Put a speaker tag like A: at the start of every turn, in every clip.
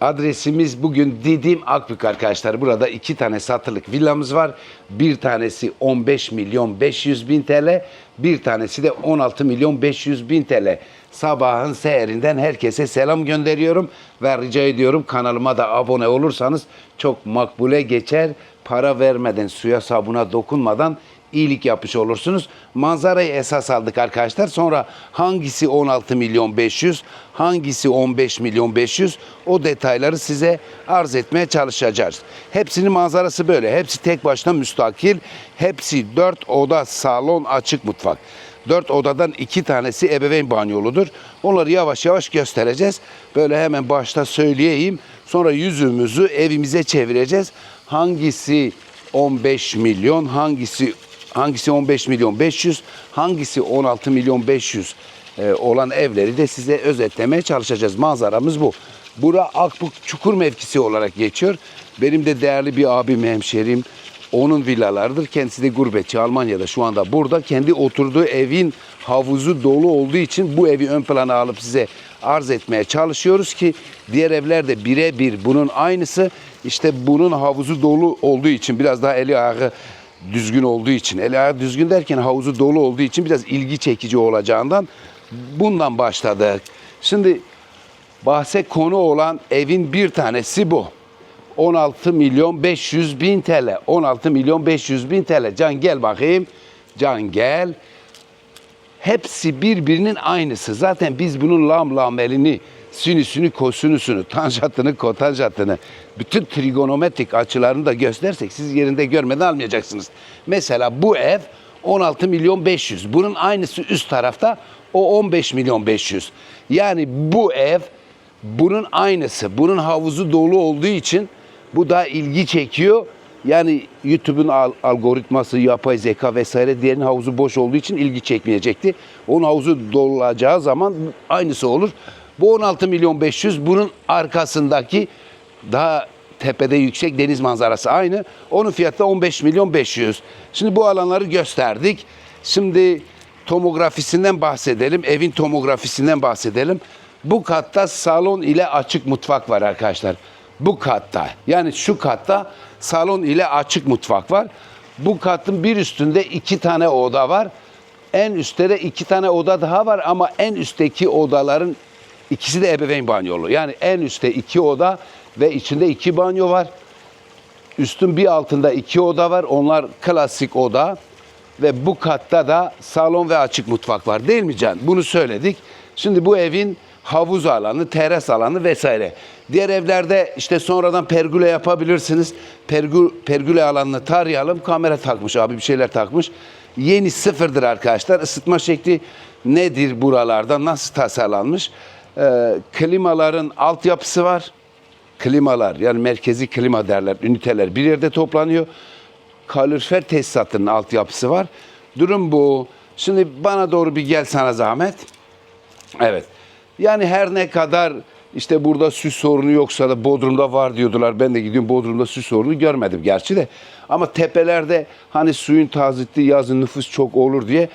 A: Adresimiz bugün Didim Akbük arkadaşlar. Burada iki tane satılık villamız var. Bir tanesi 15 milyon 500 bin TL. Bir tanesi de 16 milyon 500 bin TL. Sabahın seyrinden herkese selam gönderiyorum. Ve rica ediyorum kanalıma da abone olursanız çok makbule geçer. Para vermeden, suya sabuna dokunmadan iyilik yapmış olursunuz. Manzarayı esas aldık arkadaşlar. Sonra hangisi 16 milyon 500, hangisi 15 milyon 500 o detayları size arz etmeye çalışacağız. Hepsinin manzarası böyle. Hepsi tek başına müstakil. Hepsi 4 oda, salon, açık mutfak. Dört odadan iki tanesi ebeveyn banyoludur. Onları yavaş yavaş göstereceğiz. Böyle hemen başta söyleyeyim. Sonra yüzümüzü evimize çevireceğiz. Hangisi 15 milyon, hangisi hangisi 15 milyon 500, hangisi 16 milyon 500 e, olan evleri de size özetlemeye çalışacağız. Manzaramız bu. Bura Akbuk Çukur mevkisi olarak geçiyor. Benim de değerli bir abim, hemşerim, onun villalarıdır. Kendisi de gurbetçi Almanya'da şu anda burada. Kendi oturduğu evin havuzu dolu olduğu için bu evi ön plana alıp size arz etmeye çalışıyoruz ki diğer evlerde birebir bunun aynısı. İşte bunun havuzu dolu olduğu için biraz daha eli ayağı düzgün olduğu için, eli ayağı düzgün derken havuzu dolu olduğu için biraz ilgi çekici olacağından bundan başladık. Şimdi bahse konu olan evin bir tanesi bu. 16 milyon 500 bin TL. 16 milyon 500 bin TL. Can gel bakayım. Can gel. Hepsi birbirinin aynısı. Zaten biz bunun lam lamelini, sinüsünü, kosinüsünü, tanjantını, kotanjantını, bütün trigonometrik açılarını da göstersek siz yerinde görmeden almayacaksınız. Mesela bu ev 16 milyon 500. Bunun aynısı üst tarafta o 15 milyon 500. Yani bu ev bunun aynısı. Bunun havuzu dolu olduğu için bu da ilgi çekiyor. Yani YouTube'un al- algoritması, yapay zeka vesaire diğerinin havuzu boş olduğu için ilgi çekmeyecekti. Onun havuzu dolacağı zaman aynısı olur. Bu 16 milyon 500 bunun arkasındaki daha tepede yüksek deniz manzarası aynı. Onun fiyatı da 15 milyon 500. Şimdi bu alanları gösterdik. Şimdi tomografisinden bahsedelim. Evin tomografisinden bahsedelim. Bu katta salon ile açık mutfak var arkadaşlar. Bu katta yani şu katta salon ile açık mutfak var. Bu katın bir üstünde iki tane oda var. En üstte de iki tane oda daha var ama en üstteki odaların ikisi de ebeveyn banyolu. Yani en üstte iki oda ve içinde iki banyo var. Üstün bir altında iki oda var. Onlar klasik oda. Ve bu katta da salon ve açık mutfak var değil mi Can? Bunu söyledik. Şimdi bu evin havuz alanı, teras alanı vesaire. Diğer evlerde işte sonradan pergüle yapabilirsiniz. Pergü, pergüle alanını tarayalım. Kamera takmış abi bir şeyler takmış. Yeni sıfırdır arkadaşlar. Isıtma şekli nedir buralarda? Nasıl tasarlanmış? Ee, klimaların altyapısı var klimalar yani merkezi klima derler, üniteler bir yerde toplanıyor. Kalorifer tesisatının altyapısı var. Durum bu. Şimdi bana doğru bir gel sana zahmet. Evet. Yani her ne kadar işte burada süs sorunu yoksa da Bodrum'da var diyordular. Ben de gidiyorum Bodrum'da süs sorunu görmedim gerçi de. Ama tepelerde hani suyun tazitliği yazın nüfus çok olur diye e,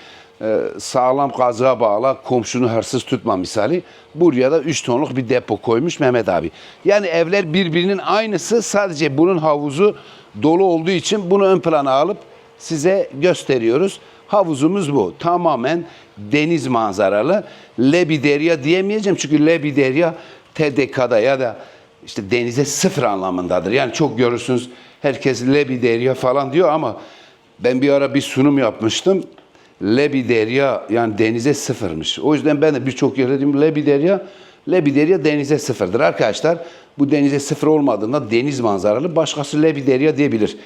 A: sağlam kazığa bağla komşunu hırsız tutma misali. Buraya da 3 tonluk bir depo koymuş Mehmet abi. Yani evler birbirinin aynısı sadece bunun havuzu dolu olduğu için bunu ön plana alıp size gösteriyoruz. Havuzumuz bu. Tamamen deniz manzaralı. Lebiderya diyemeyeceğim çünkü Lebiderya TDK'da ya da işte denize sıfır anlamındadır. Yani çok görürsünüz herkes Lebiderya falan diyor ama ben bir ara bir sunum yapmıştım. Lebiderya yani denize sıfırmış. O yüzden ben de birçok yerde dedim Lebiderya, Lebiderya denize sıfırdır. Arkadaşlar bu denize sıfır olmadığında deniz manzaralı başkası Lebiderya diyebilir.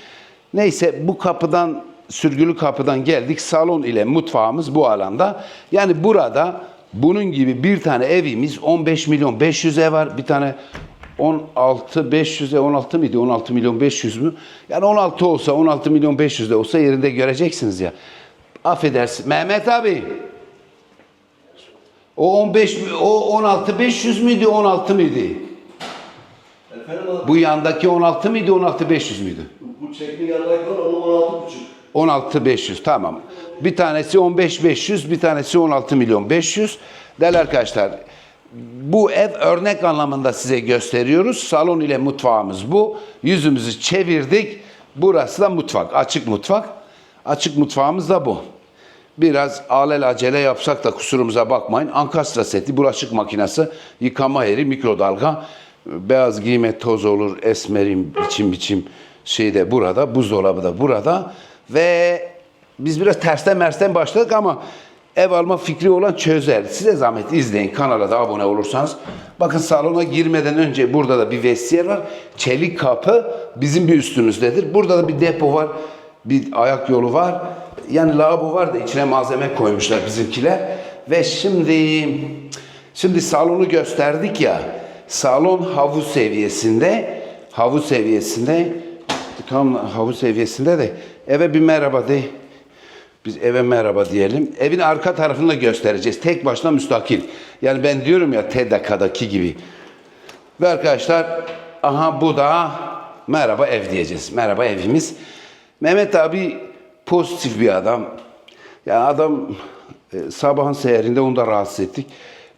A: Neyse bu kapıdan sürgülü kapıdan geldik. Salon ile mutfağımız bu alanda. Yani burada bunun gibi bir tane evimiz 15 milyon 500 ev var. Bir tane 16 500'e 16 mıydı? 16 milyon 500 mü? Yani 16 olsa 16 milyon 500 de olsa yerinde göreceksiniz ya. Affedersin. Mehmet abi. O 15 mi- o 16 500 müydü 16 mıydı?
B: Efendim abi,
A: Bu yandaki 16 mıydı 16 500 müydü?
B: bu çekli yanındaki var onun 16 buçuk.
A: 16 500 tamam. Bir tanesi 15 500, bir tanesi 16 milyon 500. Değerli arkadaşlar, Bu ev örnek anlamında size gösteriyoruz. Salon ile mutfağımız bu. Yüzümüzü çevirdik. Burası da mutfak. Açık mutfak. Açık mutfağımız da bu. Biraz alel acele yapsak da kusurumuza bakmayın. Ankastra seti, bulaşık makinesi, yıkama yeri, mikrodalga, beyaz giyme toz olur, esmerim biçim biçim şey de burada, buzdolabı da burada ve biz biraz tersten mersten başladık ama ev alma fikri olan çözer. Size zahmet izleyin, kanala da abone olursanız. Bakın salona girmeden önce burada da bir vestiyer var. Çelik kapı bizim bir üstümüzdedir. Burada da bir depo var, bir ayak yolu var. Yani lavabo var da içine malzeme koymuşlar bizimkiler. Ve şimdi şimdi salonu gösterdik ya. Salon havuz seviyesinde. Havuz seviyesinde. Tam havuz seviyesinde de eve bir merhaba de. Biz eve merhaba diyelim. Evin arka tarafını da göstereceğiz. Tek başına müstakil. Yani ben diyorum ya TEDAK'daki gibi. Ve arkadaşlar aha bu da merhaba ev diyeceğiz. Merhaba evimiz. Mehmet abi pozitif bir adam. Ya adam e, sabahın seherinde onu da rahatsız ettik.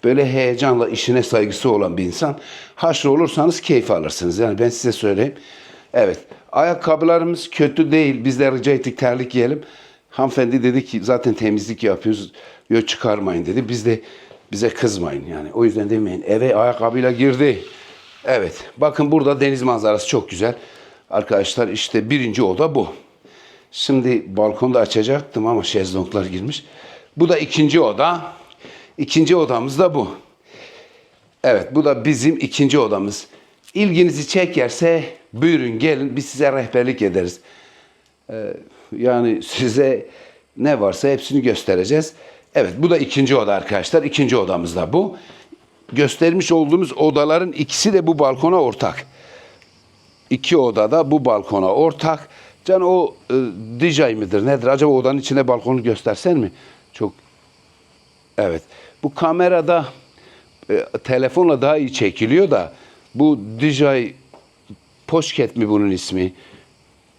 A: Böyle heyecanla işine saygısı olan bir insan. Haşr olursanız keyif alırsınız. Yani ben size söyleyeyim. Evet. Ayakkabılarımız kötü değil. Biz de rica ettik terlik giyelim. Hanımefendi dedi ki zaten temizlik yapıyoruz. Yok çıkarmayın dedi. Biz de bize kızmayın yani. O yüzden demeyin. Eve ayakkabıyla girdi. Evet. Bakın burada deniz manzarası çok güzel. Arkadaşlar işte birinci oda bu. Şimdi balkonda açacaktım ama şezlonglar girmiş. Bu da ikinci oda. İkinci odamız da bu. Evet bu da bizim ikinci odamız. İlginizi çekerse buyurun gelin biz size rehberlik ederiz. Ee, yani size ne varsa hepsini göstereceğiz. Evet bu da ikinci oda arkadaşlar. İkinci odamız da bu. Göstermiş olduğumuz odaların ikisi de bu balkona ortak. İki odada bu balkona ortak. Can o e, DJ midir nedir? Acaba odanın içinde balkonu göstersen mi? Çok Evet. Bu kamerada e, telefonla daha iyi çekiliyor da bu DJI Poşket mi bunun ismi?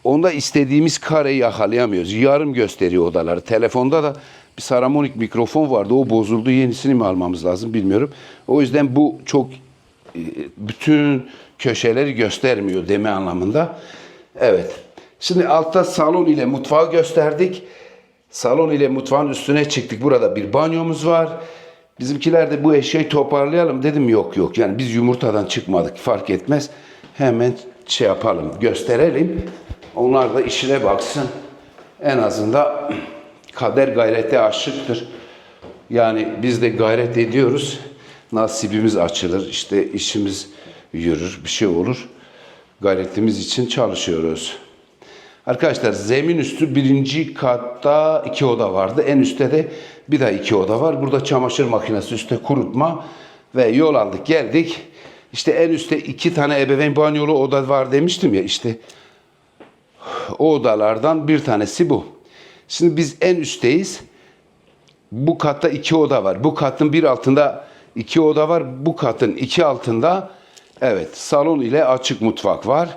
A: Onda istediğimiz kareyi yakalayamıyoruz. Yarım gösteriyor odaları. Telefonda da bir Saramonic mikrofon vardı. O bozuldu. Yenisini mi almamız lazım bilmiyorum. O yüzden bu çok e, bütün köşeleri göstermiyor deme anlamında. Evet. Şimdi altta salon ile mutfağı gösterdik. Salon ile mutfağın üstüne çıktık. Burada bir banyomuz var. Bizimkiler de bu eşyayı toparlayalım dedim yok yok. Yani biz yumurtadan çıkmadık fark etmez. Hemen şey yapalım gösterelim. Onlar da işine baksın. En azından kader gayrete aşıktır. Yani biz de gayret ediyoruz. Nasibimiz açılır. işte işimiz yürür. Bir şey olur. Gayretimiz için çalışıyoruz. Arkadaşlar zemin üstü birinci katta iki oda vardı. En üstte de bir daha iki oda var. Burada çamaşır makinesi üstte kurutma ve yol aldık geldik. İşte en üstte iki tane ebeveyn banyolu oda var demiştim ya işte o odalardan bir tanesi bu. Şimdi biz en üstteyiz. Bu katta iki oda var. Bu katın bir altında iki oda var. Bu katın iki altında evet salon ile açık mutfak var.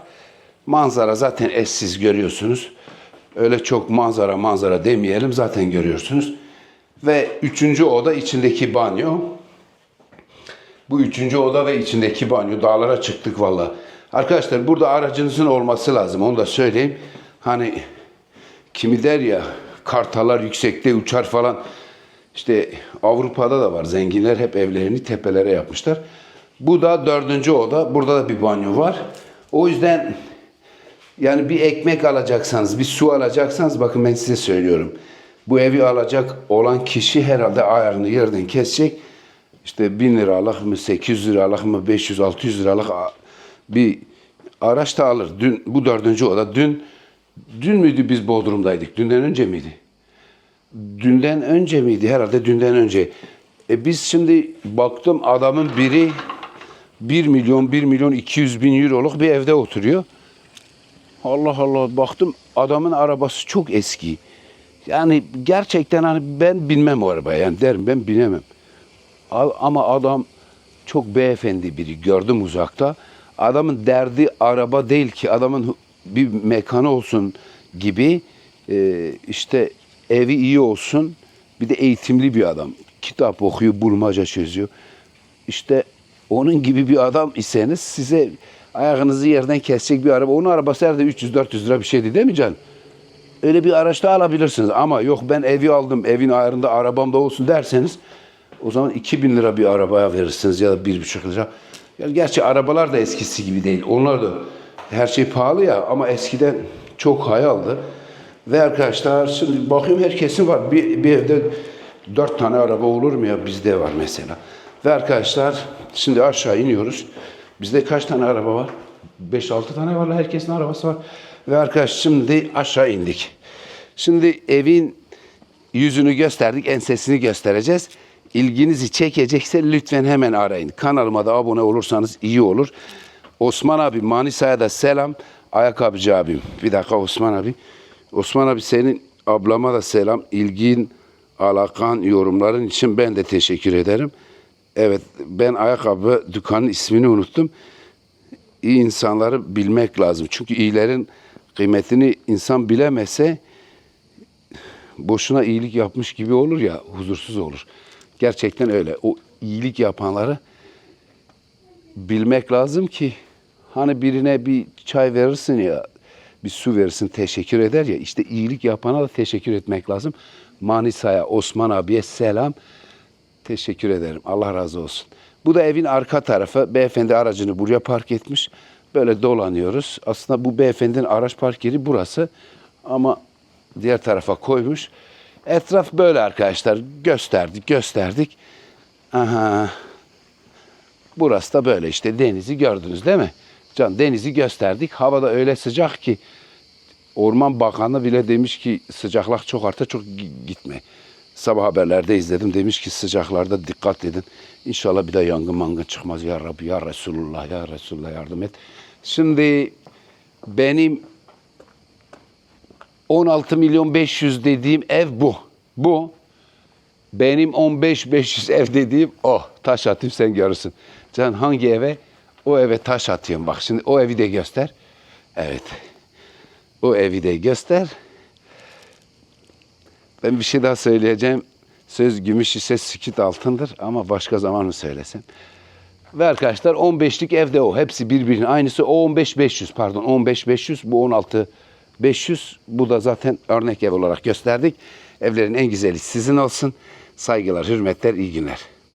A: Manzara zaten eşsiz görüyorsunuz. Öyle çok manzara manzara demeyelim zaten görüyorsunuz. Ve üçüncü oda içindeki banyo. Bu üçüncü oda ve içindeki banyo. Dağlara çıktık valla. Arkadaşlar burada aracınızın olması lazım. Onu da söyleyeyim. Hani kimi der ya kartalar yüksekte uçar falan. İşte Avrupa'da da var. Zenginler hep evlerini tepelere yapmışlar. Bu da dördüncü oda. Burada da bir banyo var. O yüzden yani bir ekmek alacaksanız, bir su alacaksanız bakın ben size söylüyorum. Bu evi alacak olan kişi herhalde ayarını yerden kesecek. İşte 1000 liralık mı, 800 liralık mı, 500-600 liralık a- bir araç da alır. Dün, bu dördüncü oda. Dün, dün müydü biz Bodrum'daydık? Dünden önce miydi? Dünden önce miydi? Herhalde dünden önce. E biz şimdi baktım adamın biri 1 milyon, 1 milyon 200 bin euroluk bir evde oturuyor. Allah Allah baktım adamın arabası çok eski. Yani gerçekten hani ben binmem o arabaya yani derim ben binemem. Ama adam çok beyefendi biri gördüm uzakta. Adamın derdi araba değil ki adamın bir mekanı olsun gibi e, işte evi iyi olsun bir de eğitimli bir adam. Kitap okuyor, bulmaca çözüyor. işte onun gibi bir adam iseniz size ayağınızı yerden kesecek bir araba. Onun arabası herhalde 300-400 lira bir şeydi değil mi can? Öyle bir araçta alabilirsiniz ama yok ben evi aldım evin ayarında arabam da olsun derseniz o zaman 2000 lira bir arabaya verirsiniz ya da 1,5 lira. Ya gerçi arabalar da eskisi gibi değil. Onlar da her şey pahalı ya ama eskiden çok hayaldı. Ve arkadaşlar şimdi bakıyorum herkesin var. Bir, bir evde dört tane araba olur mu ya? Bizde var mesela. Ve arkadaşlar şimdi aşağı iniyoruz. Bizde kaç tane araba var? 5-6 tane var. Herkesin arabası var. Ve arkadaş şimdi aşağı indik. Şimdi evin yüzünü gösterdik, ensesini göstereceğiz. İlginizi çekecekse lütfen hemen arayın. Kanalıma da abone olursanız iyi olur. Osman abi Manisa'ya da selam. Ayakkabıcı abim. Bir dakika Osman abi. Osman abi senin ablama da selam. İlgin, alakan, yorumların için ben de teşekkür ederim. Evet ben ayakkabı dükkanın ismini unuttum iyi insanları bilmek lazım. Çünkü iyilerin kıymetini insan bilemese boşuna iyilik yapmış gibi olur ya huzursuz olur. Gerçekten öyle. O iyilik yapanları bilmek lazım ki hani birine bir çay verirsin ya bir su verirsin teşekkür eder ya işte iyilik yapana da teşekkür etmek lazım. Manisa'ya Osman abiye selam. Teşekkür ederim. Allah razı olsun. Bu da evin arka tarafı. Beyefendi aracını buraya park etmiş. Böyle dolanıyoruz. Aslında bu beyefendinin araç park yeri burası. Ama diğer tarafa koymuş. Etraf böyle arkadaşlar. Gösterdik, gösterdik. Aha. Burası da böyle işte denizi gördünüz değil mi? Can denizi gösterdik. Hava da öyle sıcak ki Orman Bakanı bile demiş ki sıcaklar çok artar çok gi- gitme. Sabah haberlerde izledim demiş ki sıcaklarda dikkat edin. İnşallah bir de yangın mangın çıkmaz ya Rabbi ya Resulullah ya Resulullah yardım et. Şimdi benim 16 milyon 500 dediğim ev bu. Bu. Benim 15 500 ev dediğim o. Taş atayım sen görürsün. Can hangi eve? O eve taş atıyorum. Bak şimdi o evi de göster. Evet. O evi de göster. Ben bir şey daha söyleyeceğim. Söz gümüş ise sükut altındır ama başka zaman mı söylesem? Ve arkadaşlar 15'lik evde o. Hepsi birbirinin aynısı. O 15 500 pardon 15 500 bu 16 500. Bu da zaten örnek ev olarak gösterdik. Evlerin en güzeli sizin olsun. Saygılar, hürmetler, iyi günler.